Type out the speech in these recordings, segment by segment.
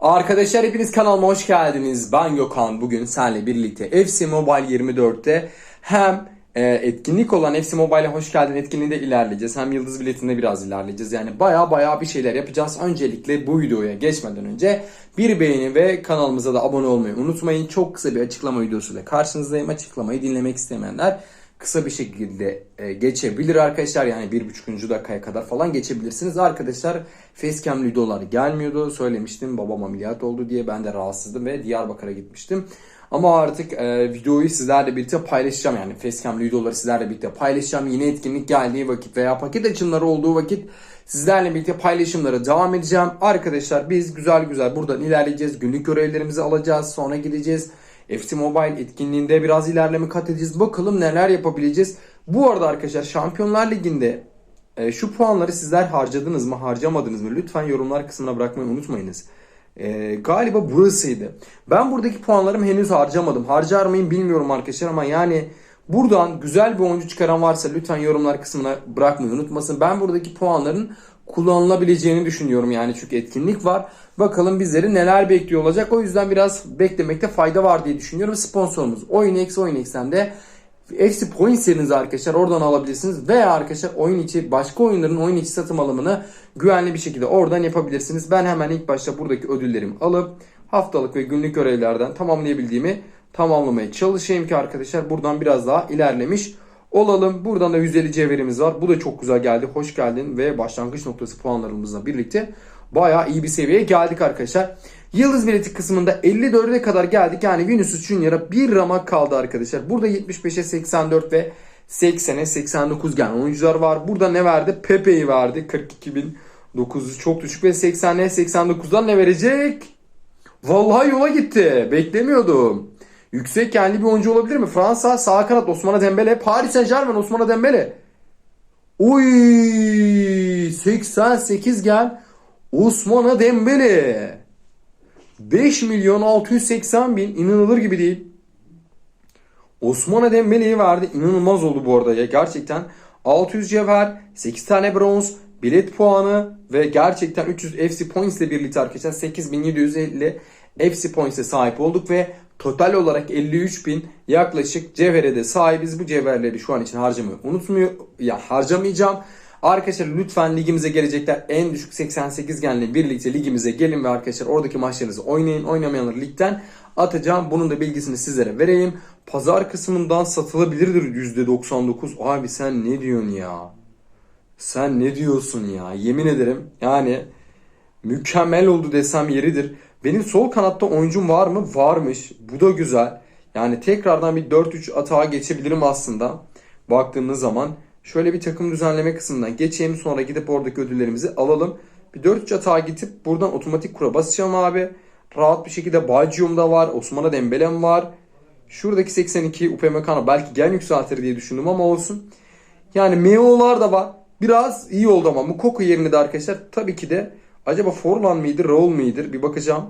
Arkadaşlar hepiniz kanalıma hoş geldiniz. Ben Gökhan. Bugün seninle birlikte FC Mobile 24'te hem e, etkinlik olan FC Mobile'e hoş geldin etkinliğinde ilerleyeceğiz. Hem yıldız biletinde biraz ilerleyeceğiz. Yani baya baya bir şeyler yapacağız. Öncelikle bu videoya geçmeden önce bir beğeni ve kanalımıza da abone olmayı unutmayın. Çok kısa bir açıklama videosuyla karşınızdayım. Açıklamayı dinlemek istemeyenler kısa bir şekilde e, geçebilir arkadaşlar. Yani bir buçukuncu dakikaya kadar falan geçebilirsiniz. Arkadaşlar facecam videoları gelmiyordu. Söylemiştim babam ameliyat oldu diye ben de rahatsızdım ve Diyarbakır'a gitmiştim. Ama artık e, videoyu sizlerle birlikte paylaşacağım. Yani facecam videoları sizlerle birlikte paylaşacağım. Yine etkinlik geldiği vakit veya paket açımları olduğu vakit sizlerle birlikte paylaşımlara devam edeceğim. Arkadaşlar biz güzel güzel buradan ilerleyeceğiz. Günlük görevlerimizi alacağız. Sonra gideceğiz. FC Mobile etkinliğinde biraz ilerleme kat edeceğiz. Bakalım neler yapabileceğiz. Bu arada arkadaşlar Şampiyonlar Ligi'nde e, şu puanları sizler harcadınız mı harcamadınız mı? Lütfen yorumlar kısmına bırakmayı unutmayınız. E, galiba burasıydı. Ben buradaki puanlarımı henüz harcamadım. Harcar mıyım bilmiyorum arkadaşlar ama yani buradan güzel bir oyuncu çıkaran varsa lütfen yorumlar kısmına bırakmayı unutmasın. Ben buradaki puanların kullanılabileceğini düşünüyorum yani çünkü etkinlik var. Bakalım bizleri neler bekliyor olacak. O yüzden biraz beklemekte fayda var diye düşünüyorum. Sponsorumuz OyunX, OyunX'ten de FC Point serinizi arkadaşlar oradan alabilirsiniz. Veya arkadaşlar oyun içi başka oyunların oyun içi satım alımını güvenli bir şekilde oradan yapabilirsiniz. Ben hemen ilk başta buradaki ödüllerimi alıp haftalık ve günlük görevlerden tamamlayabildiğimi tamamlamaya çalışayım ki arkadaşlar buradan biraz daha ilerlemiş olalım. Buradan da 150 cevherimiz var. Bu da çok güzel geldi. Hoş geldin ve başlangıç noktası puanlarımızla birlikte bayağı iyi bir seviyeye geldik arkadaşlar. Yıldız bileti kısmında 54'e kadar geldik. Yani Vinicius Junior'a bir ramak kaldı arkadaşlar. Burada 75'e 84 ve 80'e 89 gelen oyuncular var. Burada ne verdi? Pepe'yi verdi. 42.900 çok düşük ve 80'e 89'dan ne verecek? Vallahi yola gitti. Beklemiyordum. Yüksek yerli bir oyuncu olabilir mi? Fransa sağ kanat Osman Dembele. Paris Saint Germain Osman Dembele. Uy 88 gel. Osman Dembele. 5 milyon 680 bin inanılır gibi değil. Osman Dembele'yi verdi. İnanılmaz oldu bu arada ya gerçekten. 600 cevher, 8 tane bronz, bilet puanı ve gerçekten 300 FC Points ile birlikte arkadaşlar 8750 FC Points'e sahip olduk ve total olarak 53 bin yaklaşık cevhere de sahibiz. Bu cevherleri şu an için harcamayı unutmuyor. Ya harcamayacağım. Arkadaşlar lütfen ligimize gelecekler en düşük 88 genle birlikte ligimize gelin ve arkadaşlar oradaki maçlarınızı oynayın. Oynamayanları ligden atacağım. Bunun da bilgisini sizlere vereyim. Pazar kısmından satılabilirdir %99. Abi sen ne diyorsun ya? Sen ne diyorsun ya? Yemin ederim yani mükemmel oldu desem yeridir. Benim sol kanatta oyuncum var mı? Varmış. Bu da güzel. Yani tekrardan bir 4-3 atağa geçebilirim aslında. Baktığımız zaman şöyle bir takım düzenleme kısmından geçeyim. Sonra gidip oradaki ödüllerimizi alalım. Bir 4-3 atağa gidip buradan otomatik kura basacağım abi. Rahat bir şekilde Bacium da var. Osman'a Dembelem var. Şuradaki 82 Upamecano belki gen yükseltir diye düşündüm ama olsun. Yani Meo'lar da var. Biraz iyi oldu ama Mukoko yerine de arkadaşlar tabii ki de acaba Forlan mıydı, Raul mıydı bir bakacağım.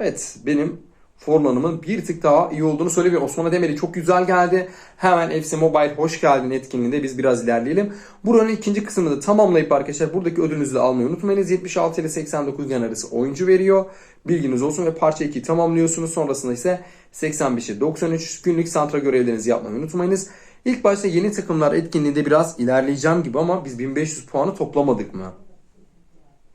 Evet benim Forlan'ımın bir tık daha iyi olduğunu söyleyebilirim. Osman Demiri çok güzel geldi. Hemen FC Mobile hoş geldin etkinliğinde biz biraz ilerleyelim. Buranın ikinci kısmını da tamamlayıp arkadaşlar buradaki ödülünüzü de almayı unutmayınız. 76 ile 89 yan arası oyuncu veriyor. Bilginiz olsun ve parça 2'yi tamamlıyorsunuz. Sonrasında ise 85'e 93 günlük santra görevlerinizi yapmayı unutmayınız. İlk başta yeni takımlar etkinliğinde biraz ilerleyeceğim gibi ama biz 1500 puanı toplamadık mı?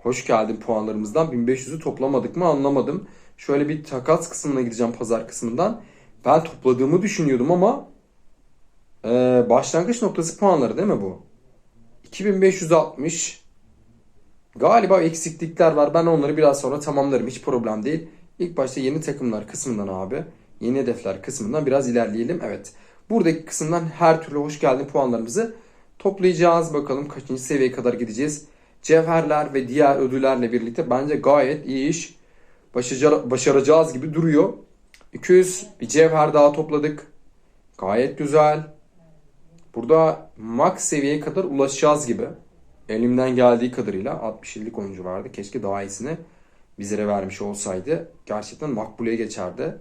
Hoş geldin puanlarımızdan 1500'ü toplamadık mı anlamadım. Şöyle bir takas kısmına gideceğim pazar kısmından. Ben topladığımı düşünüyordum ama e, başlangıç noktası puanları değil mi bu? 2560 Galiba eksiklikler var. Ben onları biraz sonra tamamlarım. Hiç problem değil. İlk başta yeni takımlar kısmından abi. Yeni hedefler kısmından biraz ilerleyelim. Evet. Buradaki kısımdan her türlü hoş geldin puanlarımızı toplayacağız. Bakalım kaçıncı seviyeye kadar gideceğiz. Cevherler ve diğer ödüllerle birlikte bence gayet iyi iş başaracağız gibi duruyor. 200 bir cevher daha topladık. Gayet güzel. Burada max seviyeye kadar ulaşacağız gibi. Elimden geldiği kadarıyla 60 yıllık oyuncu vardı. Keşke daha iyisini bizlere vermiş olsaydı. Gerçekten makbule geçerdi.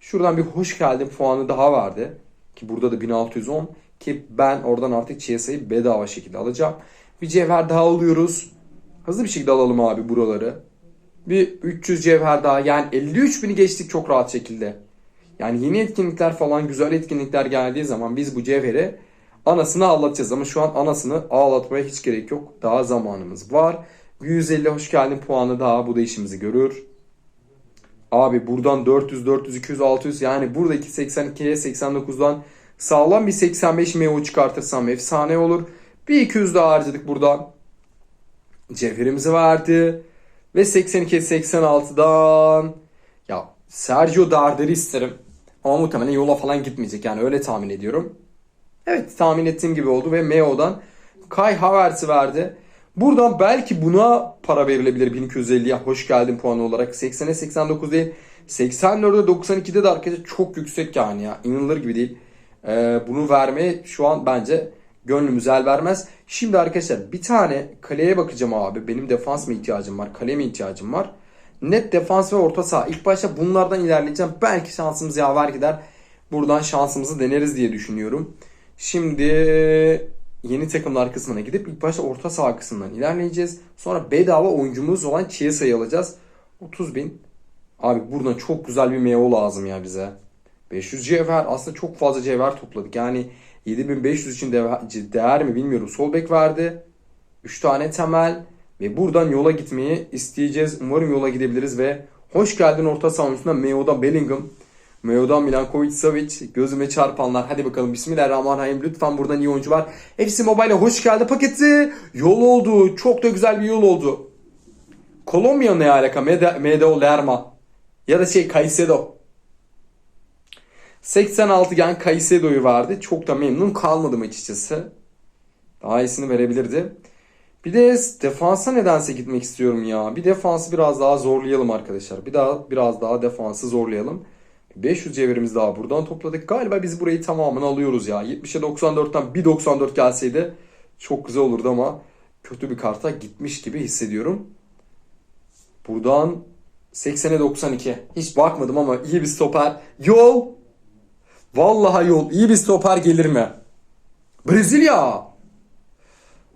Şuradan bir hoş geldin puanı daha verdi. Ki burada da 1610. Ki ben oradan artık CS'yi bedava şekilde alacağım. Bir cevher daha alıyoruz. Hızlı bir şekilde alalım abi buraları. Bir 300 cevher daha yani 53 bini geçtik çok rahat şekilde. Yani yeni etkinlikler falan güzel etkinlikler geldiği zaman biz bu cevheri anasını ağlatacağız. Ama şu an anasını ağlatmaya hiç gerek yok. Daha zamanımız var. 150 hoş geldin puanı daha bu da işimizi görür. Abi buradan 400, 400, 200, 600 yani buradaki 82'ye 89'dan sağlam bir 85 MO çıkartırsam efsane olur. Bir 200 daha harcadık buradan. Cevherimizi verdi. Ve 82 86'dan ya Sergio Darder'i isterim. Ama muhtemelen yola falan gitmeyecek yani öyle tahmin ediyorum. Evet tahmin ettiğim gibi oldu ve Meo'dan Kai Havertz'i verdi. Buradan belki buna para verilebilir 1250'ye hoş geldin puanı olarak. 80'e 89 değil. 84'e 92'de de arkadaşlar çok yüksek yani ya. İnanılır gibi değil. Ee, bunu vermeye şu an bence gönlümüz el vermez. Şimdi arkadaşlar bir tane kaleye bakacağım abi. Benim defans mı ihtiyacım var? Kale mi ihtiyacım var? Net defans ve orta saha. İlk başta bunlardan ilerleyeceğim. Belki şansımız yaver gider. Buradan şansımızı deneriz diye düşünüyorum. Şimdi yeni takımlar kısmına gidip ilk başta orta saha kısmından ilerleyeceğiz. Sonra bedava oyuncumuz olan Chiesa'yı alacağız. 30 bin. Abi buradan çok güzel bir meyve lazım ya bize. 500 cevher aslında çok fazla cevher topladık. Yani 7500 için değer, mi bilmiyorum. Sol bek verdi. 3 tane temel. Ve buradan yola gitmeyi isteyeceğiz. Umarım yola gidebiliriz ve hoş geldin orta saha Meo'da Bellingham. Meo'dan Milankovic Savic gözüme çarpanlar. Hadi bakalım Bismillahirrahmanirrahim. Lütfen buradan iyi oyuncu var. FC Mobile'e hoş geldi paketi. Yol oldu. Çok da güzel bir yol oldu. Kolombiya ne alaka? Mede, Medeo Lerma. Ya da şey Caicedo. 86 gen Caicedo'yu verdi. Çok da memnun kalmadım açıkçası. Daha iyisini verebilirdi. Bir de defansa nedense gitmek istiyorum ya. Bir defansı biraz daha zorlayalım arkadaşlar. Bir daha biraz daha defansı zorlayalım. 500 cevherimiz daha buradan topladık. Galiba biz burayı tamamını alıyoruz ya. 70'e 94'ten bir 94 gelseydi çok güzel olurdu ama kötü bir karta gitmiş gibi hissediyorum. Buradan 80'e 92. Hiç bakmadım ama iyi bir stoper. Yol. Vallahi yol. İyi bir stoper gelir mi? Brezilya.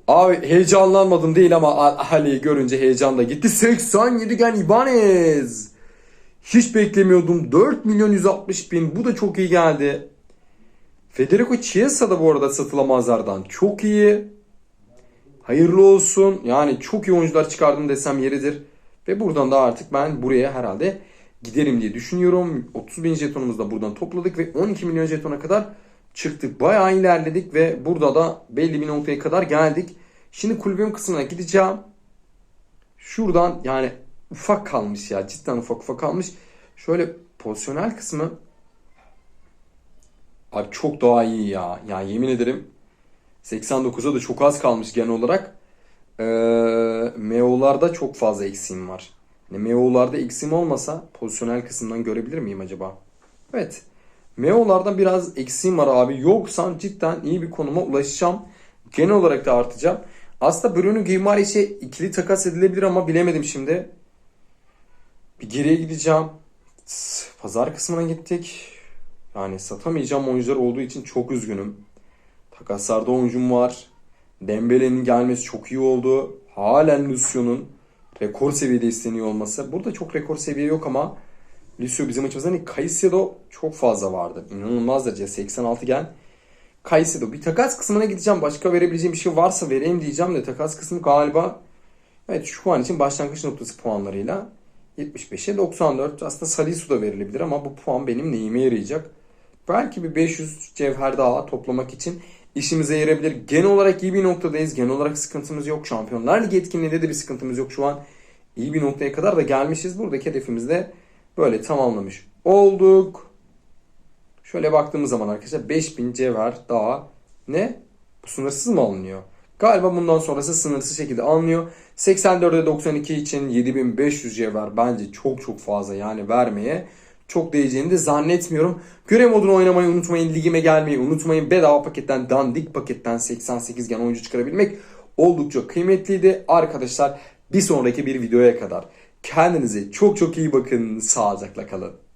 Abi heyecanlanmadım değil ama Ali'yi görünce heyecan da gitti. 87 gen Ibanez. Hiç beklemiyordum. 4 milyon 160 bin. Bu da çok iyi geldi. Federico Chiesa da bu arada satılamazlardan. Çok iyi. Hayırlı olsun. Yani çok iyi oyuncular çıkardım desem yeridir. Ve buradan da artık ben buraya herhalde giderim diye düşünüyorum. 30 bin jetonumuzu da buradan topladık ve 12 milyon jetona kadar çıktık. Bayağı ilerledik ve burada da belli bir noktaya kadar geldik. Şimdi kulübüm kısmına gideceğim. Şuradan yani ufak kalmış ya. Cidden ufak ufak kalmış. Şöyle pozisyonel kısmı Abi çok daha iyi ya. Ya yemin ederim 89'a da çok az kalmış genel olarak. Ee, Meo'larda çok fazla eksiğim var. Yani Meo'larda eksiğim olmasa pozisyonel kısımdan görebilir miyim acaba? Evet. Meo'lardan biraz eksiğim var abi. Yoksa cidden iyi bir konuma ulaşacağım. Genel olarak da artacağım. Aslında Bruno Guimaraes'e ikili takas edilebilir ama bilemedim şimdi. Bir geriye gideceğim. Pazar kısmına gittik. Yani satamayacağım oyuncular olduğu için çok üzgünüm. Takaslarda oyuncum var. Dembele'nin gelmesi çok iyi oldu. Halen Lucio'nun rekor seviyede isteniyor olması. Burada çok rekor seviye yok ama Lucio bizim açımızdan değil. Caicedo çok fazla vardı. İnanılmaz derece 86 gen. Caicedo. Bir takas kısmına gideceğim. Başka verebileceğim bir şey varsa vereyim diyeceğim de takas kısmı galiba evet şu an için başlangıç noktası puanlarıyla 75'e 94. Aslında Salisu da verilebilir ama bu puan benim neyime yarayacak? Belki bir 500 cevher daha toplamak için işimize yarayabilir. Genel olarak iyi bir noktadayız. Genel olarak sıkıntımız yok. Şampiyonlar Ligi etkinliğinde de bir sıkıntımız yok şu an. İyi bir noktaya kadar da gelmişiz. Buradaki hedefimizi de böyle tamamlamış olduk. Şöyle baktığımız zaman arkadaşlar 5000 cevher daha ne? Bu sınırsız mı alınıyor? Galiba bundan sonrası sınırsız şekilde alınıyor. 84'e 92 için 7500 cevher bence çok çok fazla yani vermeye çok değeceğini de zannetmiyorum. Görev modunu oynamayı unutmayın. Ligime gelmeyi unutmayın. Bedava paketten, dandik paketten 88 gen oyuncu çıkarabilmek oldukça kıymetliydi. Arkadaşlar bir sonraki bir videoya kadar kendinize çok çok iyi bakın. Sağlıcakla kalın.